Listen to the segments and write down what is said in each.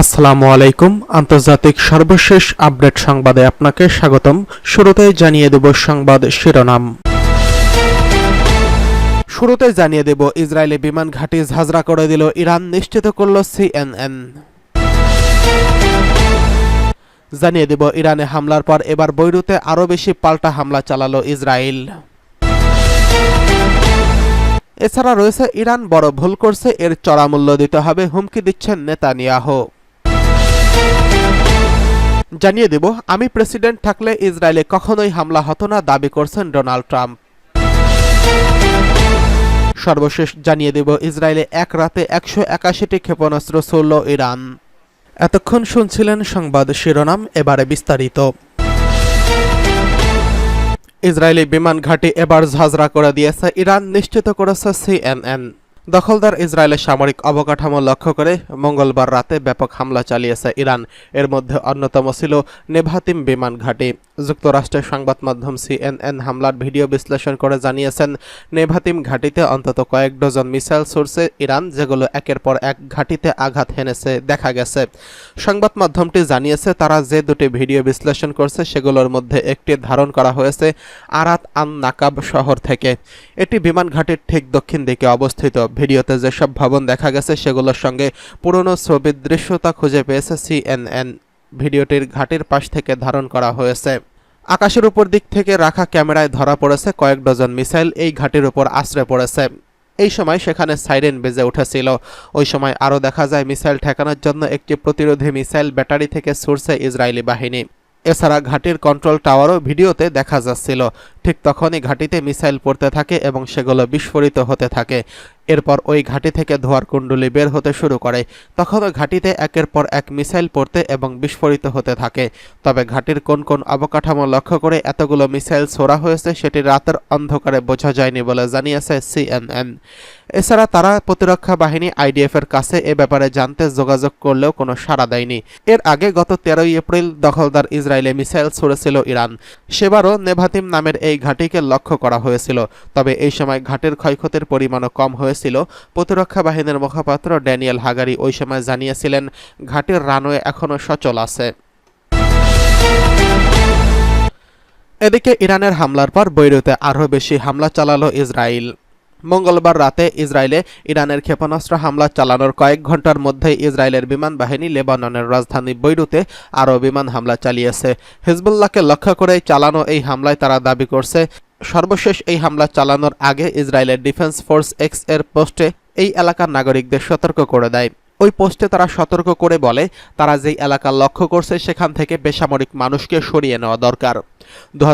আসসালামু আলাইকুম। আন্তর্জাতিক সর্বশেষ আপডেট সংবাদে আপনাকে স্বাগতম। শুরুতেই জানিয়ে দেব সংবাদ শিরোনাম। শুরুতে জানিয়ে দেব, ইসরায়েলি বিমান ঘাঁটি ঝাঁঝরা করে দিল ইরান, নিশ্চিত করল সিএনএন। জানিয়ে দেব, ইরানে হামলার পর এবার বৈরুতে আরও বেশি পাল্টা হামলা চালালো ইসরায়েল। এছাড়া রয়েছে ইরান, বড় ভুল করছে, এর চড়া মূল্য দিতে হবে, হুমকি দিচ্ছেন নেতানিয়াহু। জানিয়ে দেব, আমি প্রেসিডেন্ট থাকলে ইসরায়েলে কখনোই হামলা হতো না, দাবি করছেন ডোনাল্ড ট্রাম্প। সর্বশেষ জানিয়ে দেব, ইসরায়েলে এক রাতে একশো একাশিটি ক্ষেপণাস্ত্র ছুড়ল ইরান। এতক্ষণ শুনছিলেন সংবাদ শিরোনাম, এবারে বিস্তারিত। ইসরায়েলি বিমান ঘাঁটি এবার ঝাঁঝরা করে দিয়েছে। ইরান নিশ্চিত করেছে সিএনএন। দখলদার ইসরায়েলের সামরিক অবকাঠামো লক্ষ্য করে মঙ্গলবার রাতে ব্যাপক হামলা চালিয়েছে ইরান। এর মধ্যে অন্যতম ছিল নেভাতিম বিমান ঘাঁটি। যুক্তরাষ্ট্রের সংবাদ মাধ্যম সিএনএন হামলার ভিডিও বিশ্লেষণ করে জানিয়েছেন, নেভাতিম ঘাঁটিতে অন্তত কয়েক ডজন মিসাইল সোর্সে ইরান, যেগুলো একের পর এক ঘাঁটিতে আঘাত হেনেছে দেখা গেছে। সংবাদ মাধ্যমটি জানিয়েছে, তারা যে দুটি ভিডিও বিশ্লেষণ করছে, সেগুলোর মধ্যে একটি ধারণ করা হয়েছে আরাত আন নাকাব শহর থেকে। এটি বিমান ঘাঁটির ঠিক দক্ষিণ দিকে অবস্থিত। ভিডিওতে যেসব ভবন দেখা গেছে, সেগুলোর সঙ্গে পুরনো ছবির দৃশ্যতা খুঁজে পেয়েছে সিএনএন। ভিডিওটির ঘাটির পাশ থেকে ধারণ করা হয়েছে। আকাশের উপর দিক থেকে রাখা ক্যামেরায় ধরা পড়েছে কয়েক ডজন মিসাইল, এই ঘাটির উপর আশ্রে পড়েছে। এই সময় সেখানে সাইরেন বেজে উঠেছিল। ওই সময় আরও দেখা যায় মিসাইল ঠেকানোর জন্য একটি প্রতিরোধী মিসাইল ব্যাটারি থেকে ছুড়ছে ইসরায়েলি বাহিনী। এছাড়া ঘাটির কন্ট্রোল টাওয়ারও ভিডিওতে দেখা যাচ্ছিল। ঠিক তখনই ঘাটিতে মিসাইল পড়তে থাকে এবং সেগুলো বিস্ফোরিত হতে থাকে। এরপর ওই ঘাঁটি থেকে ধোয়ার কুণ্ডলি বের হতে শুরু করে। তখনও ঘাঁটিতে একের পর এক মিসাইল পড়তে এবং বিস্ফোরিত হতে থাকে। তবে ঘাঁটির কোন কোন অবকাঠামো লক্ষ্য করে এতগুলো মিসাইল ছোড়া হয়েছে সেটি রাতের অন্ধকারে বোঝা যায়নি বলে জানিয়েছে সিএনএন। এছাড়া তারা প্রতিরক্ষা বাহিনী আইডিএফ এর কাছে এ ব্যাপারে জানতে যোগাযোগ করলেও কোনো সাড়া দেয়নি। এর আগে গত তেরোই এপ্রিল দখলদার ইসরায়েলে মিসাইল ছুড়েছিল ইরান। সেবারও নেভাতিম নামের এই ঘাঁটিকে লক্ষ্য করা হয়েছিল। তবে এই সময় ঘাটের ক্ষয়ক্ষতির পরিমাণও কম হয়েছিল। প্রতিরক্ষা বাহিনীর মুখপাত্র ড্যানিয়েল হাগারি ওই সময় জানিয়েছিলেন, ঘাটের রানওয়ে এখনও সচল আছে। এদিকে ইরানের হামলার পর বৈরুতে আরও বেশি হামলা চালালো ইসরায়েল মঙ্গলবার রাতে ইসরায়েলে ইরানের ক্ষেপণাস্ত্র হামলা চালানোর কয়েক ঘণ্টার মধ্যে ইসরায়েলের বিমান বাহিনী লেবাননের রাজধানী বৈরুতে আরও বিমান হামলা চালিয়েছে। হিজবুল্লাহকে লক্ষ্য করে চালানো এই হামলায় তারা দাবি করছে, সর্বশেষ এই হামলা চালানোর আগে ইসরায়েলের ডিফেন্স ফোর্স এক্সের পোস্টে এই এলাকার নাগরিকদের সতর্ক করে দেয়। ওই পোস্টে তারা সতর্ক করে বলে, তারা যেই এলাকা লক্ষ্য করছে সেখান থেকে বেসামরিক মানুষকে সরিয়ে নেওয়া দরকার। দু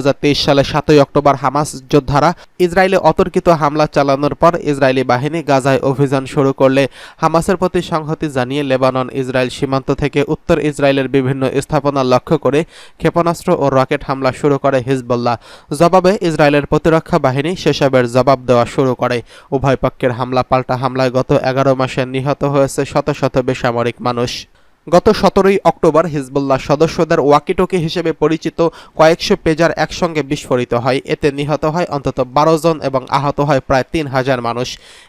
সালে সাতই অক্টোবর হামাস যোদ্ধারা ইসরায়েলে অতর্কিত হামলা চালানোর পর ইসরায়েলি বাহিনী গাজায় অভিযান শুরু করলে হামাসের প্রতি সংহতি জানিয়ে লেবানন ইসরায়েল সীমান্ত থেকে উত্তর ইসরায়েলের বিভিন্ন স্থাপনা লক্ষ্য করে ক্ষেপণাস্ত্র ও রকেট হামলা শুরু করে হিজবুল্লাহ। জবাবে ইসরায়েলের প্রতিরক্ষা বাহিনী সেসবের জবাব দেওয়া শুরু করে। উভয় পক্ষের হামলা পাল্টা হামলায় গত এগারো মাসে নিহত হয়েছে শত শত বেসামরিক মানুষ। গত সতেরোই অক্টোবর হিজবুল্লাহ সদস্যদের ওয়াকিটকি হিসেবে পরিচিত কয়েকশো পেজার একসঙ্গে বিস্ফোরিত হয়। এতে নিহত হয় অন্তত বারো জন এবং আহত হয় প্রায় তিন হাজার মানুষ।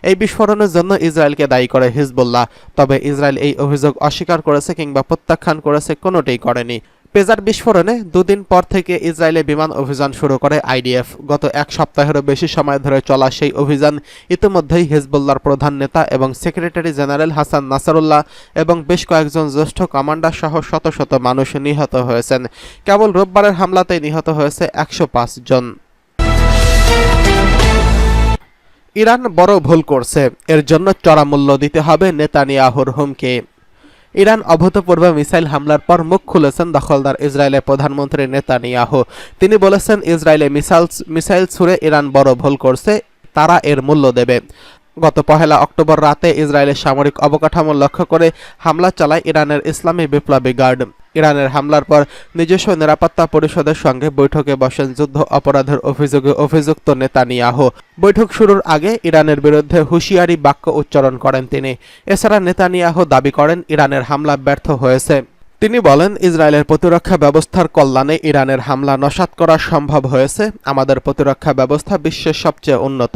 এই বিস্ফোরণের জন্য ইসরায়েলকে দায়ী করে হিজবুল্লাহ। তবে ইসরায়েল এই অভিযোগ অস্বীকার করেছে কিংবা প্রত্যাখ্যান করেছে কোনোটাই করেনি। পেজার বিস্ফোরণে দুদিন পর থেকে ইসরায়েলে বিমান অভিযান শুরু করে আইডিএফ। গত এক সপ্তাহেরও বেশি সময় ধরে চলা সেই অভিযান ইতিমধ্যেই হিজবুল্লাহর প্রধান নেতা এবং সেক্রেটারি জেনারেল হাসান নাসারুল্লাহ এবং বেশ কয়েকজন জ্যেষ্ঠ কমান্ডার সহ শত শত মানুষ নিহত হয়েছেন। কেবল রোববারের হামলাতেই নিহত হয়েছে একশো জন। ইরান বড় ভুল করছে। এর জন্য চড়া মূল্য দিতে হবে নেতানিয়াহুর হুমকি। ইরান অভূতপূর্ব মিসাইল হামলার পর মুখ খুলেছেন দখলদার ইসরায়েলের প্রধানমন্ত্রী নেতানিয়াহু। তিনি বলেছেন, ইসরায়েলে মিসাইল মিসাইল ছুড়ে ইরান বড় ভুল করছে, তারা এর মূল্য দেবে। গত পহেলা অক্টোবর রাতে ইসরায়েলের সামরিক অবকাঠামো লক্ষ্য করে হামলা চালায় ইরানের ইসলামী বিপ্লবী গার্ড। ইরানের হামলার পর নিজস্ব নিরাপত্তা পরিষদের সঙ্গে বৈঠকে বসেন যুদ্ধ অপরাধের অভিযোগে অভিযুক্ত নেতানিয়াহু। বৈঠক শুরুর আগে ইরানের বিরুদ্ধে হুঁশিয়ারি বাক্য উচ্চারণ করেন তিনি। এছাড়া নেতানিয়াহু দাবি করেন, ইরানের হামলা ব্যর্থ হয়েছে। তিনি বলেন, ইসরায়েলের প্রতিরক্ষা ব্যবস্থার কল্যাণে ইরানের হামলা নসাত করা সম্ভব হয়েছে। আমাদের প্রতিরক্ষা ব্যবস্থা বিশ্বের সবচেয়ে উন্নত।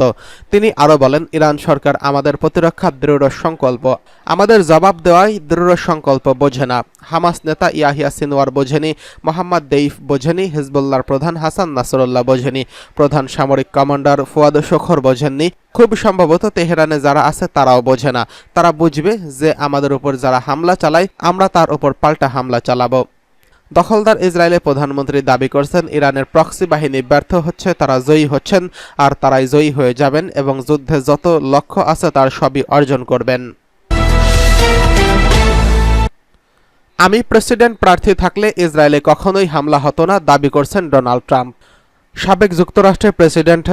তিনি আরও বলেন, ইরান সরকার আমাদের প্রতিরক্ষা দৃঢ় সংকল্প। আমাদের জবাব দেওয়াই দৃঢ় সংকল্প বোঝে না। হামাস নেতা ইয়াহিয়া সিনওয়ার বোঝেনি, মোহাম্মদ দেইফ বোঝেনি, হিজবুল্লাহর প্রধান হাসান নাসরুল্লাহ বোঝেনি, প্রধান সামরিক কমান্ডার ফুয়াদ শখর বোঝেননি। খুব সম্ভবত তেহরানে যারা আছে তারাও বোঝে না। তারা বুঝবে যে আমাদের উপর যারা হামলা চালায়, আমরা তার উপর পাল্টা হামলা চালাব। দখলদার ইসরায়েলের প্রধানমন্ত্রী দাবি করছেন, ইরানের প্রক্সি বাহিনী ব্যর্থ হচ্ছে, তারা জয়ী হচ্ছেন আর তারাই জয়ী হয়ে যাবেন এবং যুদ্ধে যত লক্ষ্য আছে তার সবই অর্জন করবেন। আমি প্রেসিডেন্ট প্রার্থী থাকলে ইসরায়েলে কখনোই হামলা হতো না, দাবি করছেন ডোনাল্ড ট্রাম্প। সাবেক যুক্তরাষ্ট্রের প্রেসিডেন্ট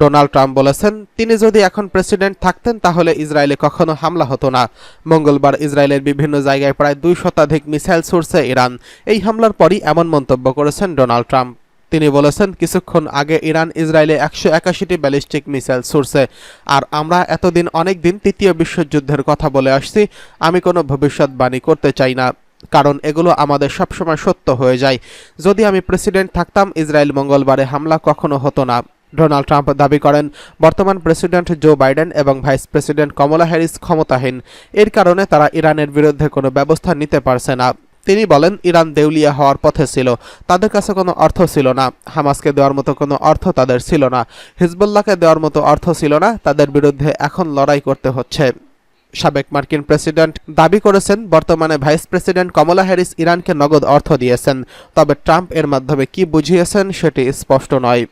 ডোনাল্ড ট্রাম্প বলেছেন, তিনি যদি এখন প্রেসিডেন্ট থাকতেন, তাহলে ইসরায়েলে কখনো হামলা হতো না। মঙ্গলবার ইসরায়েলের বিভিন্ন জায়গায় প্রায় দুই শতাধিক মিসাইল ছুড়ছে ইরান। এই হামলার পরই এমন মন্তব্য করেছেন ডোনাল্ড ট্রাম্প। তিনি বলেছেন, কিছুক্ষণ আগে ইরান ইসরায়েলে একশো একাশিটি ব্যালিস্টিক মিসাইল ছুড়ছে। আর আমরা এতদিন অনেক দিন তৃতীয় বিশ্বযুদ্ধের কথা বলে আসছি। আমি কোনো ভবিষ্যৎবাণী করতে চাই না। কারণ এগুলো আমাদের সবসময় সত্য হয়ে যায়। যদি আমি প্রেসিডেন্ট থাকতাম, ইসরায়েল মঙ্গলবারে হামলা কখনো হতো না। ডোনাল্ড ট্রাম্প দাবি করেন, বর্তমান প্রেসিডেন্ট জো বাইডেন এবং ভাইস প্রেসিডেন্ট কমলা হ্যারিস ক্ষমতাহীন। এর কারণে তারা ইরানের বিরুদ্ধে কোনো ব্যবস্থা নিতে পারছে না। তিনি বলেন, ইরান দেউলিয়া হওয়ার পথে ছিল। তাদের কাছে কোনো অর্থ ছিল না। হামাসকে দেওয়ার মতো কোনো অর্থ তাদের ছিল না। হিজবুল্লাহকে দেওয়ার মতো অর্থ ছিল না। তাদের বিরুদ্ধে এখন লড়াই করতে হচ্ছে। সাবেক মার্কিন প্রেসিডেন্ট দাবি করেছেন, বর্তমানে ভাইস প্রেসিডেন্ট কমলা হ্যারিস ইরানকে নগদ অর্থ দিয়েছেন। তবে ট্রাম্প এর মাধ্যমে কি বুঝিয়েছেন সেটি স্পষ্ট নয়।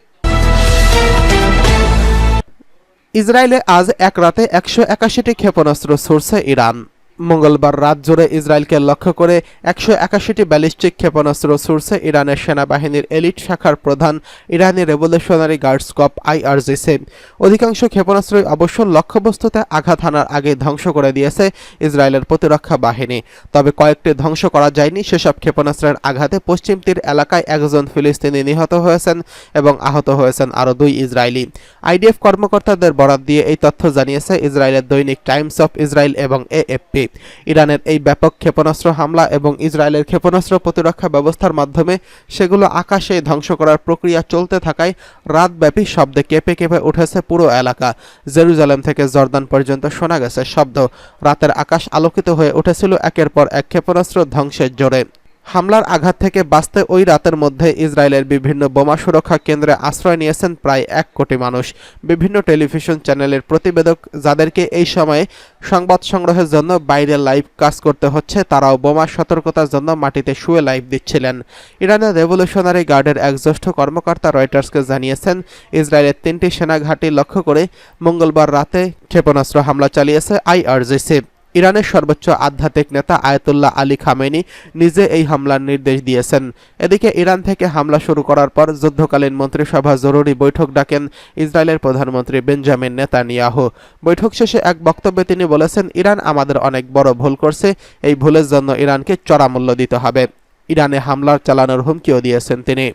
ইসরায়েলে আজ এক রাতে একশো একাশিটি ক্ষেপণাস্ত্র ছুড়ছে ইরান। মঙ্গলবার রাত জুড়ে ইসরায়েলকে লক্ষ্য করে একশো একাশিটি ব্যালিস্টিক ক্ষেপণাস্ত্র ছুড়ছে ইরানের সেনাবাহিনীর এলিট শাখার প্রধান ইরানি রেভলিউশনারি গার্ডস কপ আইআরজিসি। অধিকাংশ ক্ষেপণাস্ত্রই অবশ্য লক্ষ্যবস্তুতে আঘাত হানার আগে ধ্বংস করে দিয়েছে ইসরায়েলের প্রতিরক্ষা বাহিনী। তবে কয়েকটি ধ্বংস করা যায়নি, সেসব ক্ষেপণাস্ত্রের আঘাতে পশ্চিম তীর এলাকায় একজন ফিলিস্তিনি নিহত হয়েছেন এবং আহত হয়েছেন আরও দুই ইসরায়েলি। আইডিএফ কর্মকর্তাদের বরাত দিয়ে এই তথ্য জানিয়েছে ইসরায়েলের দৈনিক টাইমস অফ ইসরায়েল এবং এএফপি। ইরানের এই ব্যাপক ক্ষেপণাস্ত্র হামলা এবং ইসরায়েলের ক্ষেপণাস্ত্র প্রতিরক্ষা ব্যবস্থার মাধ্যমে সেগুলো আকাশে ধ্বংস করার প্রক্রিয়া চলতে থাকায় রাতব্যাপী শব্দে কেঁপে কেঁপে উঠেছে পুরো এলাকা। জেরুজালেম থেকে জর্দান পর্যন্ত শোনা গেছে শব্দ। রাতের আকাশ আলোকিত হয়ে উঠেছিল একের পর এক ক্ষেপণাস্ত্র ধ্বংসের জোরে। হামলার আঘাত থেকে বাঁচতে ওই রাতের মধ্যে ইসরায়েলের বিভিন্ন বোমা সুরক্ষা কেন্দ্রে আশ্রয় নিয়েছেন প্রায় এক কোটি মানুষ। বিভিন্ন টেলিভিশন চ্যানেলের প্রতিবেদক যাদেরকে এই সময়ে সংবাদ সংগ্রহের জন্য বাইরে লাইভ কাজ করতে হচ্ছে, তারাও বোমা সতর্কতার জন্য মাটিতে শুয়ে লাইভ দিচ্ছিলেন। ইরানের রেভলিউশনারি গার্ডের এক জ্যেষ্ঠ কর্মকর্তা রয়টার্সকে জানিয়েছেন, ইসরায়েলের তিনটি সেনা ঘাঁটি লক্ষ্য করে মঙ্গলবার রাতে ক্ষেপণাস্ত্র হামলা চালিয়েছে আইআরজিসি। ইরানের সর্বোচ্চ আধ্যাত্মিক নেতা আয়াতুল্লাহ আলী খামেনি নিজে এই হামলার নির্দেশ দিয়েছেন। এদিকে ইরান থেকে হামলা শুরু করার পর যুদ্ধকালীন মন্ত্রিসভা জরুরি বৈঠক ডাকেন ইসরায়েলের প্রধানমন্ত্রী বেঞ্জামিন নেতানিয়াহু। বৈঠক শেষে এক বক্তব্যে তিনি বলেছেন, ইরান আমাদের অনেক বড় ভুল করছে, এই ভুলের জন্য ইরানকে চড়া মূল্য দিতে হবে। ইরানে হামলার চালানোর হুমকিও দিয়েছেন তিনি।